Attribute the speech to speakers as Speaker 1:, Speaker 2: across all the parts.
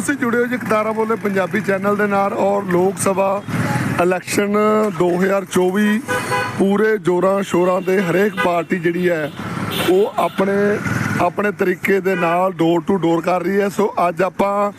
Speaker 1: ਤੁਸੀਂ ਜੁੜੇ ਹੋ ਜੀ ਕਤਾਰਾ ਬੋਲੇ ਪੰਜਾਬੀ ਚੈਨਲ ਦੇ ਨਾਲ ਔਰ ਲੋਕ ਸਭਾ ਇਲੈਕਸ਼ਨ 2024 ਪੂਰੇ ਜੋਰਾਂ ਸ਼ੋਰਾਂ ਦੇ ਹਰੇਕ ਪਾਰਟੀ ਜਿਹੜੀ ਹੈ, ਉਹ ਆਪਣੇ ਆਪਣੇ ਤਰੀਕੇ ਦੇ ਨਾਲ ਡੋਰ ਟੂ ਡੋਰ ਕਰ ਰਹੀ ਹੈ। ਸੋ ਅੱਜ ਆਪਾਂ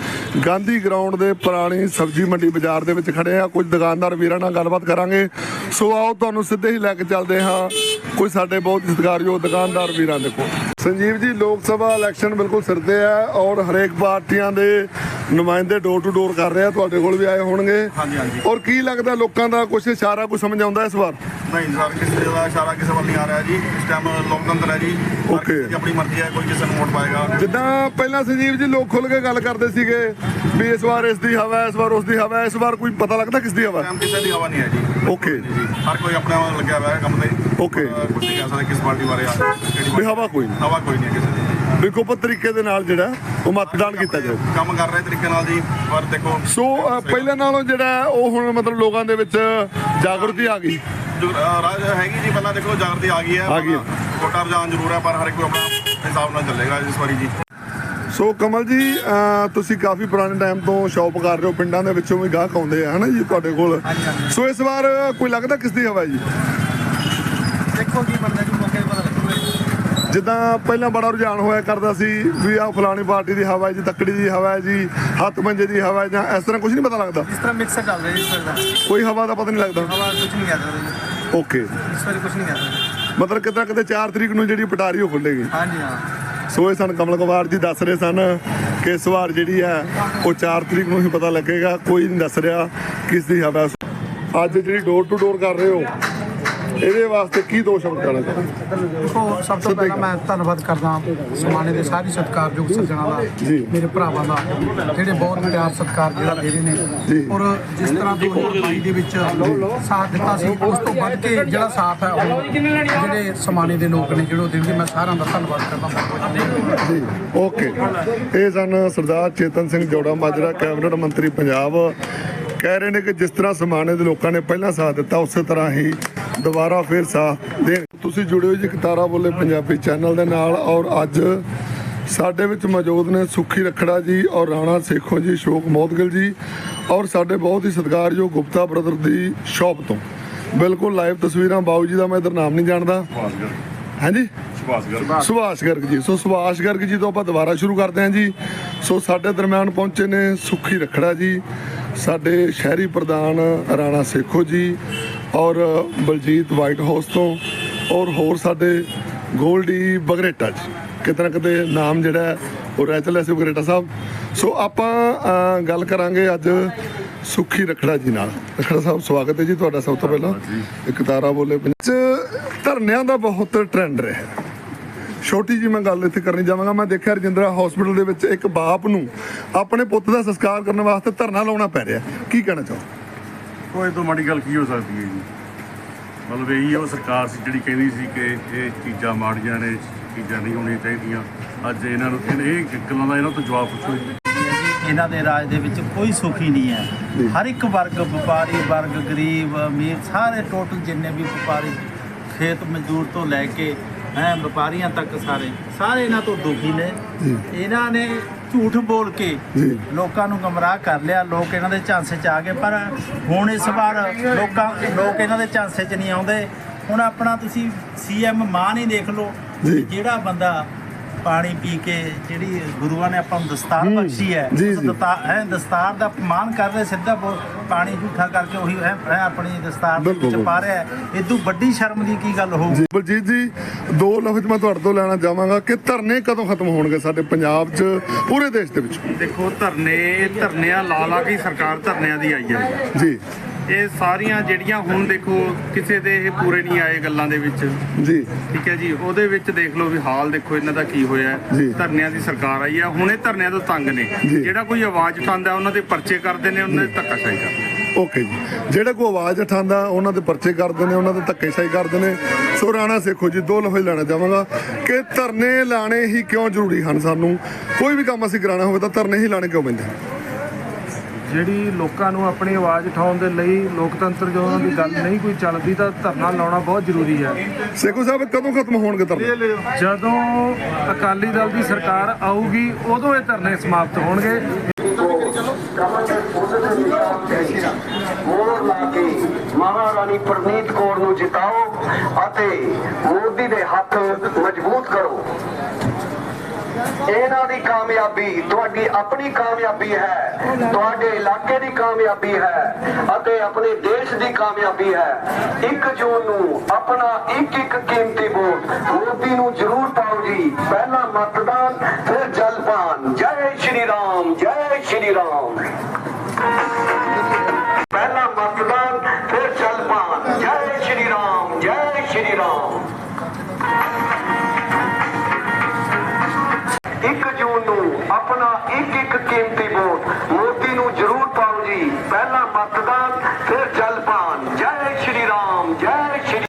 Speaker 1: ਗਾਂਧੀ ਗਰਾਊਂਡ ਦੇ ਪੁਰਾਣੀ ਸਬਜ਼ੀ ਮੰਡੀ ਬਾਜ਼ਾਰ ਦੇ ਵਿੱਚ ਖੜੇ ਆ ਕੁਝ ਦੁਕਾਨਦਾਰ ਵੀਰਾਂ ਨਾਲ ਗੱਲਬਾਤ ਕਰਾਂਗੇ। ਸੋ ਆਓ ਤੁਹਾਨੂੰ ਸਿੱਧੇ ਹੀ ਲੈ ਕੇ ਚੱਲਦੇ ਹਾਂ। ਕੋਈ ਸਾਡੇ ਬਹੁਤ ਸਤਿਕਾਰਯੋਗ ਦੁਕਾਨਦਾਰ ਵੀਰਾਂ ਦੇ ਕੋਲ। ਸੰਜੀਵ ਜੀ ਲੋਕ ਸਭਾ ਇਲੈਕਸ਼ਨ ਬਿਲਕੁਲ ਸਿਰ ਤੇ ਹੈ ਔਰ ਹਰੇਕ ਪਾਰਟੀਆਂ ਦੇ ਨੁਮਾਇੰਦੇ ਡੋਰ ਟੂ ਡੋਰ ਕਰ ਰਹੇ ਆ ਤੁਹਾਡੇ ਕੋਲ ਵੀ ਆਏ ਹੋਣਗੇ।
Speaker 2: ਹਾਂਜੀ, ਹਾਂਜੀ।
Speaker 1: ਔਰ ਕੀ ਲੱਗਦਾ ਲੋਕਾਂ ਦਾ ਕੁਝ ਇਸ਼ਾਰਾ ਕੁਝ ਸਮਝ ਆਉਂਦਾ ਇਸ ਵਾਰ?
Speaker 2: ਨਹੀਂ ਸਰ ਕਿਸੇ ਦਾ ਇਸ਼ਾਰਾ ਕਿਸੇ ਵੱਲ ਨਹੀਂ ਆ ਰਿਹਾ ਜੀ। ਇਸ ਟਾਈਮ ਲੋਕਤੰਤਰ ਹੈ ਜੀ। ਹਰ
Speaker 1: Okay.
Speaker 2: ਕਿਸੇ ਦੀ ਆਪਣੀ ਮਰਜ਼ੀ ਹੈ ਕੋਈ ਕਿਸੇ ਨੂੰ ਵੋਟ ਪਾਏਗਾ।
Speaker 1: ਜਿੱਦਾਂ ਪਹਿਲਾਂ ਸੰਜੀਵ ਜੀ ਲੋਕ ਖੁੱਲ ਕੇ ਗੱਲ ਕਰਦੇ ਸੀਗੇ ਵੀ ਇਸ ਵਾਰ ਇਸ ਦੀ ਹਵਾ ਇਸ ਵਾਰ ਉਸ ਦੀ ਹਵਾ ਇਸ ਵਾਰ ਕੋਈ ਪਤਾ ਲੱਗਦਾ ਕਿਸ ਦੀ ਹਵਾ?
Speaker 2: ਕਿਸੇ ਦੀ ਹਵਾ ਨਹੀਂ ਹੈ ਜੀ।
Speaker 1: ਓਕੇ
Speaker 2: ਹਰ ਕੋਈ ਆਪਣੇ ਲੱਗਿਆ ਹੋਇਆ ਕੰਮ ਤੇ।
Speaker 1: Okay.
Speaker 2: ਅਹ ਕੁਛ ਨਹੀਂ ਕਹਿ ਸਕਦਾ ਕਿਸ ਪਾਰਟੀ ਬਾਰੇ ਆ ਕਿਹੜੀ
Speaker 1: ਵੀ
Speaker 2: ਪਾਰਟੀ-
Speaker 1: ਹਵਾ ਕੋਈ ਨਹੀਂ।
Speaker 2: ਹਵਾ ਕੋਈ ਨਹੀਂ ਹੈ ਕਿਸੇ ਦੀ।
Speaker 1: ਵੀ ਗੁਪਤ ਤਰੀਕੇ ਦੇ ਨਾਲ ਜਿਹੜਾ ਉਹ ਮਤਦਾਨ ਕੀਤਾ ਜਾਵੇ।
Speaker 2: ਕੰਮ ਕਰ ਰਹੇ ਤਰੀਕੇ ਨਾਲ ਜੀ ਪਰ ਦੇਖੋ
Speaker 1: ਸੋ ਅ, ਪਹਿਲਾਂ ਨਾਲੋਂ ਜਿਹੜਾ ਹੈ, ਉਹ ਹੁਣ ਮਤਲਬ ਲੋਕਾਂ ਦੇ ਵਿੱਚ ਜਾਗਰੂਕਤੀ ਆ ਗਈ।
Speaker 2: ਜੋ, ਰਾਜ ਹੈਗੀ ਜੀ ਪਹਿਲਾਂ ਦੇਖੋ ਜਾਗਰਤੀ ਆ ਗਈ ਹੈ
Speaker 1: ਆ ਗਈ ਹੈ।
Speaker 2: ਵੋਟਾਂ ਰੁਝਾਨ ਜ਼ਰੂਰ ਹੈ ਪਰ ਹਰ ਕੋਈ ਆਪਣਾ ਹਿਸਾਬ ਨਾਲ ਚੱਲੇਗਾ ਇਸ ਵਾਰੀ ਜੀ।
Speaker 1: ਸੋ ਕਮਲ ਜੀ ਅ, ਤੁਸੀਂ ਕਾਫੀ ਪੁਰਾਣੇ ਟਾਈਮ ਤੋਂ ਸ਼ਾਪ ਕਰ ਰਹੇ ਹੋ ਪਿੰਡਾਂ ਦੇ ਵਿੱਚੋਂ ਵੀ ਗਾਹਕ ਆਉਂਦੇ ਆ ਹਨਾ ਜੀ ਤੁਹਾਡੇ ਕੋਲ? ਸੋ ਇਸ ਵਾਰ ਕੋਈ ਲੱਗਦਾ ਕਿਸ ਦੀ ਹਵਾ ਹੈ ਜੀ?
Speaker 3: ਦੇਖੋ ਕੀ ਬਣਦਾ ਜੀ ਮੌਕੇ ਤੇ ਪਤਾ ਲੱਗੂਗਾ
Speaker 1: ਜਿੱਦਾਂ ਪਹਿਲਾਂ ਬੜਾ ਰੁਝਾਨ ਹੋਇਆ ਕਰਦਾ ਸੀ ਵੀ ਆ ਫਲਾਣੀ ਪਾਰਟੀ ਦੀ ਹਵਾ ਹੈ ਜੀ ਤੱਕੜੀ ਦੀ ਹਵਾ ਹੈ ਜੀ ਹੱਥ ਮੰਜੇ ਦੀ ਹਵਾ ਹੈ ਜਾਂ ਇਸ ਤਰ੍ਹਾਂ ਕੁਝ ਨਹੀਂ ਪਤਾ ਲੱਗਦਾ।
Speaker 3: ਇਸ ਤਰ੍ਹਾਂ ਮਿਕਸ ਚੱਲ ਰਿਹਾ ਜੀ ਇਸ ਦਾ।
Speaker 1: ਕੋਈ ਹਵਾ ਦਾ ਪਤਾ ਨਹੀਂ ਲੱਗਦਾ।
Speaker 3: ਹਵਾ ਕੁਝ ਨਹੀਂ ਕਹਿ ਸਕਦੇ
Speaker 1: ਓਕੇ
Speaker 3: ਇਸ ਵਾਰ ਕੁਝ ਨਹੀਂ ਸਕਦੇ
Speaker 1: ਮਤਲਬ ਕਿਤੇ ਕਿਤੇ 4 ਤਰੀਕ ਨੂੰ ਜਿਹੜੀ ਪਟਾਰੀ ਉਹ ਖੁੱਲੇਗੀ
Speaker 3: ਹਾਂਜੀ ਹਾਂ।
Speaker 1: ਸੋ ਇਹ ਸਨ ਕਮਲ ਕੁਮਾਰ ਜੀ ਦੱਸ ਰਹੇ ਸਨ ਕਿ ਇਸ ਵਾਰ ਜਿਹੜੀ ਹੈ ਉਹ 4 ਤਰੀਕ ਨੂੰ ਹੀ ਪਤਾ ਲੱਗੇਗਾ ਕੋਈ ਨਹੀਂ ਦੱਸ ਰਿਹਾ ਕਿਸ ਦੀ ਹਵਾ ਅੱਜ ਜਿਹੜੀ ਡੋਰ ਟੂ ਡੋਰ ਕਰ ਰਹੇ ਹੋ ਇਹਦੇ ਵਾਸਤੇ ਕੀ ਦੋ ਸ਼ਬਦ ਕਹਿਣਾ ਚਾਹੁੰਦੇ
Speaker 3: ਦੇਖੋ ਸਭ ਤੋਂ ਪਹਿਲਾਂ ਮੈਂ ਧੰਨਵਾਦ ਕਰਦਾ ਸਮਾਣੇ ਦੇ ਸਾਰੀ ਸਤਿਕਾਰਯੋਗ ਸੱਜਣਾ ਦਾ। ਮੇਰੇ ਭਰਾਵਾਂ ਦਾ ਜਿਹੜੇ ਬਹੁਤ ਪਿਆਰ ਸਤਿਕਾਰ ਜਿਹੜਾ ਦੇ ਰਹੇ। ਨੇ। ਔਰ ਜਿਸ ਤਰ੍ਹਾਂ 2022 ਦੇ ਵਿੱਚ ਸਾਥ ਦਿੱਤਾ ਸੀ ਉਸ ਤੋਂ ਵੱਧ ਕੇ ਜਿਹੜਾ ਸਾਥ ਹੈ ਉਹ ਜਿਹੜੇ ਸਮਾਣੇ ਦੇ ਲੋਕ ਨੇ ਜਿਹੜੇ ਉਹ ਦਿੰਦੇ ਮੈਂ ਸਾਰਿਆਂ ਦਾ ਧੰਨਵਾਦ ਕਰਦਾ
Speaker 1: ਓਕੇ। ਇਹ ਸਨ ਸਰਦਾਰ ਚੇਤਨ ਸਿੰਘ ਜੋੜਾ ਮਾਜਰਾ ਕੈਬਨਿਟ ਮੰਤਰੀ ਪੰਜਾਬ। ਕਹਿ ਰਹੇ ਨੇ ਕਿ ਜਿਸ ਤਰ੍ਹਾਂ ਸਮਾਣੇ ਦੇ ਲੋਕਾਂ ਨੇ ਪਹਿਲਾਂ ਸਾਥ ਦਿੱਤਾ, ਉਸੇ ਤਰ੍ਹਾਂ ਹੀ ਦੁਬਾਰਾ ਫਿਰ ਸਾਥ ਦੇਣ ਤੁਸੀਂ ਜੁੜੇ ਹੋ ਜੀ ਕਤਾਰਾ ਬੋਲੇ ਪੰਜਾਬੀ ਚੈਨਲ ਦੇ ਨਾਲ ਔਰ ਅੱਜ ਸਾਡੇ ਵਿੱਚ ਮੌਜੂਦ ਨੇ ਸੁਖੀ ਰਖੜਾ ਜੀ ਔਰ ਰਾਣਾ ਸੇਖੋ ਜੀ, ਸ਼ੋਕ ਮੋਦਗਲ ਜੀ ਔਰ ਸਾਡੇ ਬਹੁਤ ਹੀ ਸਤਿਕਾਰਯੋਗ ਗੁਪਤਾ ਬ੍ਰਦਰ ਦੀ ਸ਼ਾਪ ਤੋਂ। ਬਿਲਕੁਲ ਲਾਈਵ ਤਸਵੀਰਾਂ, ਬਾਊ ਜੀ ਦਾ ਮੈਂ ਇਧਰ ਨਾਮ ਨਹੀਂ ਜਾਣਦਾ। ਹਾਂਜੀ? ਸੁਭਾਸ਼ ਗਰਗ ਜੀ। ਸੋ ਸੁਭਾਸ਼ ਗਰਗ ਜੀ ਤੋਂ ਆਪਾਂ ਦੁਬਾਰਾ ਸ਼ੁਰੂ ਕਰਦੇ ਹਾਂ ਜੀ। ਸੋ ਸਾਡੇ ਦਰਮਿਆਨ ਪਹੁੰਚੇ ਨੇ ਸੁਖੀ ਰਖੜਾ ਜੀ। ਸਾਡੇ ਸ਼ਹਿਰੀ ਪ੍ਰਧਾਨ ਰਾਣਾ ਸੇਖੋ ਜੀ ਔਰ ਬਲਜੀਤ ਵਾਈਟ ਹਾਊਸ ਤੋਂ ਔਰ ਹੋਰ ਸਾਡੇ ਗੋਲਡੀ ਬਗਰੇਟਾ ਜੀ। ਕਿਤੇ ਨਾ ਕਿਤੇ ਨਾਮ ਜਿਹੜਾ ਉਹ ਰਹਿ ਚੱਲਿਆ ਸੀ ਬਗਰੇਟਾ ਸਾਹਿਬ। ਸੋ ਆਪਾਂ ਗੱਲ ਕਰਾਂਗੇ ਅੱਜ ਸੁਖੀ ਰਖੜਾ ਜੀ ਨਾਲ। ਰਖੜਾ ਸਾਹਿਬ ਸਵਾਗਤ ਹੈ ਜੀ ਤੁਹਾਡਾ ਸਭ ਤੋਂ ਪਹਿਲਾਂ। ਇੱਕ ਤਾਰਾ ਬੋਲੇ ਪੰਜ ਧਰਨਿਆਂ ਦਾ ਬਹੁਤ ਟ੍ਰੈਂਡ ਰਿਹਾ। ਛੋਟੀ ਜੀ ਮੈਂ ਗੱਲ ਇੱਥੇ ਕਰਨੀ ਜਾਵਾਂਗਾ ਮੈਂ ਦੇਖਿਆ ਰਜਿੰਦਰਾ ਹਸਪੀਟਲ ਦੇ ਵਿੱਚ ਇੱਕ ਬਾਪ ਨੂੰ ਆਪਣੇ ਪੁੱਤ ਦਾ ਸੰਸਕਾਰ ਕਰਨ ਵਾਸਤੇ ਧਰਨਾ ਲਾਉਣਾ ਪੈ ਰਿਹਾ। ਕੀ ਕਹਿਣਾ ਚਾਹੋ
Speaker 4: ਕੋਈ ਤੋਂ ਮਾੜੀ ਗੱਲ ਕੀ ਹੋ ਸਕਦੀ ਹੈ ਜੀ? ਮਤਲਬ ਇਹੀ ਉਹ ਸਰਕਾਰ ਸੀ ਜਿਹੜੀ ਕਹਿੰਦੀ ਸੀ ਕਿ ਇਹ ਚੀਜ਼ਾਂ ਮਾੜੀਆਂ ਨੇ ਚੀਜ਼ਾਂ ਨਹੀਂ ਹੋਣੀਆਂ ਚਾਹੀਦੀਆਂ। ਅੱਜ ਇਹਨਾਂ ਨੂੰ ਇਹ ਇਹ ਗੱਲਾਂ ਦਾ ਇਹਨਾਂ ਤੋਂ ਜਵਾਬ ਪੁੱਛੋ ਜੀ।
Speaker 5: ਇਹਨਾਂ ਦੇ ਰਾਜ ਦੇ ਵਿੱਚ ਕੋਈ ਸੁਖੀ ਨਹੀਂ ਹੈ। ਹਰ ਇੱਕ ਵਰਗ ਵਪਾਰੀ ਵਰਗ ਗਰੀਬ ਅਮੀਰ ਸਾਰੇ ਟੋਟਲ ਜਿੰਨੇ ਵੀ ਵਪਾਰੀ ਖੇਤ ਮਜ਼ਦੂਰ ਤੋਂ ਲੈ ਕੇ ਹੈ ਵਪਾਰੀਆਂ ਤੱਕ ਸਾਰੇ। ਸਾਰੇ ਇਹਨਾਂ ਤੋਂ ਦੁਖੀ ਨੇ। ਇਹਨਾਂ ਨੇ ਝੂਠ ਬੋਲ ਕੇ। ਲੋਕਾਂ ਨੂੰ ਗਮਰਾਹ ਕਰ ਲਿਆ। ਲੋਕ ਇਹਨਾਂ ਦੇ ਝਾਂਸੇ 'ਚ ਆ ਗਏ। ਪਰ ਹੁਣ ਇਸ ਵਾਰ ਲੋਕਾਂ ਲੋਕ ਇਹਨਾਂ ਦੇ ਝਾਂਸੇ 'ਚ ਨਹੀਂ ਆਉਂਦੇ। ਹੁਣ ਆਪਣਾ ਤੁਸੀਂ ਸੀਐਮ ਮਾਨ ਹੀ ਦੇਖ ਲਓ। ਜਿਹੜਾ ਬੰਦਾ ਪਾਣੀ ਪੀ ਕੇ ਜਿਹੜੀ ਗੁਰੂਆਂ ਨੇ ਆਪਾਂ ਨੂੰ ਦਸਤਾਰ ਬਖਸ਼ੀ ਹੈ। ਦਸਤਾਰ ਹੈ ਦਸਤਾਰ ਦਾ ਅਪਮਾਨ ਕਰ ਰਹੇ ਸਿੱਧਾ ਪਾਣੀ ਝੂਠਾ ਕਰਕੇ ਉਹੀ ਹੈ ਆਪਣੀ ਦਸਤਾਰ ਦੇ ਵਿੱਚ ਪਾ ਰਿਹਾ ਹੈ। ਇਦੋਂ ਵੱਡੀ ਸ਼ਰਮ ਦੀ ਕੀ ਗੱਲ ਹੋਊ?
Speaker 1: ਬਲਜੀਤ ਜੀ ਦੋ ਲਫ਼ਜ਼ ਮੈਂ ਤੁਹਾਡੇ ਤੋਂ ਲੈਣਾ ਚਾਹਾਂਗਾ ਕਿ ਧਰਨੇ ਕਦੋਂ ਖਤਮ ਹੋਣਗੇ ਸਾਡੇ ਪੰਜਾਬ 'ਚ ਪੂਰੇ ਦੇਸ਼ ਦੇ ਵਿੱਚ?
Speaker 4: ਦੇਖੋ ਧਰਨੇ ਧਰਨਿਆਂ ਲਾ ਲਾ ਕੇ ਸਰਕਾਰ ਧਰਨਿਆਂ ਦੀ ਆਈ ਹੈ।
Speaker 1: ਜੀ।
Speaker 4: ਇਹ ਸਾਰੀਆਂ ਜਿਹੜੀਆਂ ਹੁਣ ਦੇਖੋ ਕਿਸੇ ਦੇ ਇਹ ਪੂਰੇ ਨਹੀਂ ਆਏ ਗੱਲਾਂ ਦੇ ਵਿੱਚ।
Speaker 1: ਜੀ।
Speaker 4: ਠੀਕ ਹੈ ਜੀ ਉਹਦੇ ਵਿੱਚ ਦੇਖ ਲਓ ਵੀ ਹਾਲ ਦੇਖੋ ਇਹਨਾਂ ਦਾ ਕੀ ਹੋਇਆ। ਧਰਨਿਆਂ ਦੀ ਸਰਕਾਰ ਆਈ ਹੈ ਹੁਣ ਇਹ ਧਰਨਿਆਂ ਤੋਂ ਤੰਗ ਨੇ। ਜਿਹੜਾ ਕੋਈ ਆਵਾਜ਼ ਉਠਾਉਂਦਾ ਉਹਨਾਂ ਦੇ ਪਰਚੇ ਕਰਦੇ ਨੇ ਉਹਨਾਂ ਦੇ ਧੱਕਾਸ਼ਾਹੀ ਕਰਦੇ ਨੇ।
Speaker 1: ਓਕੇ ਜੀ। ਜਿਹੜੇ ਕੋ ਆਵਾਜ਼ ਉਠਾਉਂਦਾ ਉਹਨਾਂ ਦੇ ਪਰਚੇ ਕਰਦੇ ਨੇ ਉਹਨਾਂ ਦੇ ਧੱਕੇਸ਼ਾਹੀ ਕਰਦੇ ਨੇ। ਸੋ ਰਾਣਾ ਸੇਖੋ ਜੀ ਦੋ ਲਫ਼ਜ਼ ਲੈਣਾ ਚਾਹਾਂਗਾ ਕਿ ਧਰਨੇ ਲਾਣੇ ਹੀ ਕਿਉਂ ਜ਼ਰੂਰੀ ਹਨ ਸਾਨੂੰ? ਕੋਈ ਵੀ ਕੰਮ ਅਸੀਂ ਕਰਾਉਣਾ ਹੋਵੇ ਤਾਂ ਧਰਨੇ ਹੀ ਲਾਣੇ ਕਿਉਂ ਪੈਂਦੇ ਹਨ?
Speaker 6: ਜਿਹੜੀ ਲੋਕਾਂ ਨੂੰ ਆਪਣੀ ਆਵਾਜ਼ ਉਠਾਉਣ ਦੇ ਲਈ ਲੋਕਤੰਤਰ ਜੋ ਉਹਨਾਂ ਦੀ ਗੱਲ ਨਹੀਂ ਕੋਈ ਚੱਲਦੀ ਤਾਂ ਧਰਨਾ ਲਾਉਣਾ ਬਹੁਤ ਜ਼ਰੂਰੀ ਹੈ।
Speaker 1: ਸੇਖੋ ਸਾਹਿਬ ਕਦੋਂ ਖਤਮ ਹੋਣਗੇ ਧਰਨੇ?
Speaker 6: ਜਦੋਂ ਅਕਾਲੀ ਦਲ ਦੀ ਸਰਕਾਰ ਆਊਗੀ ਉਦੋਂ ਇਹ ਧਰਨੇ ਸਮਾਪਤ ਹੋਣਗੇ।
Speaker 7: ਮੋਹਰ ਲਾ ਕੇ ਮਹਾਰਾਣੀ ਪ੍ਰਨੀਤ ਕੌਰ ਨੂੰ ਜਿਤਾਓ ਅਤੇ ਮੋਦੀ ਦੇ ਹੱਥ ਮਜ਼ਬੂਤ ਕਰੋ। ਇਹਨਾਂ ਦੀ ਕਾਮਯਾਬੀ ਤੁਹਾਡੀ ਆਪਣੀ ਕਾਮਯਾਬੀ ਹੈ। ਤੁਹਾਡੇ ਇਲਾਕੇ ਦੀ ਕਾਮਯਾਬੀ ਹੈ ਅਤੇ ਆਪਣੇ ਦੇਸ਼ ਦੀ ਕਾਮਯਾਬੀ ਹੈ। 1 ਜੂਨ ਨੂੰ ਆਪਣਾ ਇੱਕ ਇੱਕ ਕੀਮਤੀ ਵੋਟ ਮੋਦੀ ਨੂੰ ਜ਼ਰੂਰ ਪਾਓ ਜੀ। ਪਹਿਲਾ ਮਤਦਾਨ, ਫਿਰ ਜਲਪਾਨ। ਜੈ ਸ਼੍ਰੀ ਰਾਮ, ਜੈ ਸ਼੍ਰੀ ਰਾਮ। 1 ਜੂਨ ਨੂੰ ਆਪਣਾ ਇੱਕ ਇੱਕ ਕੀਮਤੀ ਵੋਟ ਮੋਦੀ ਨੂੰ ਜ਼ਰੂਰ ਪਾਓ ਜੀ। ਪਹਿਲਾਂ ਮਤਦਾਨ, ਫਿਰ ਜਲਪਾਨ ਜੈ ਸ਼੍ਰੀ ਰਾਮ, ਜੈ ਸ਼੍ਰੀ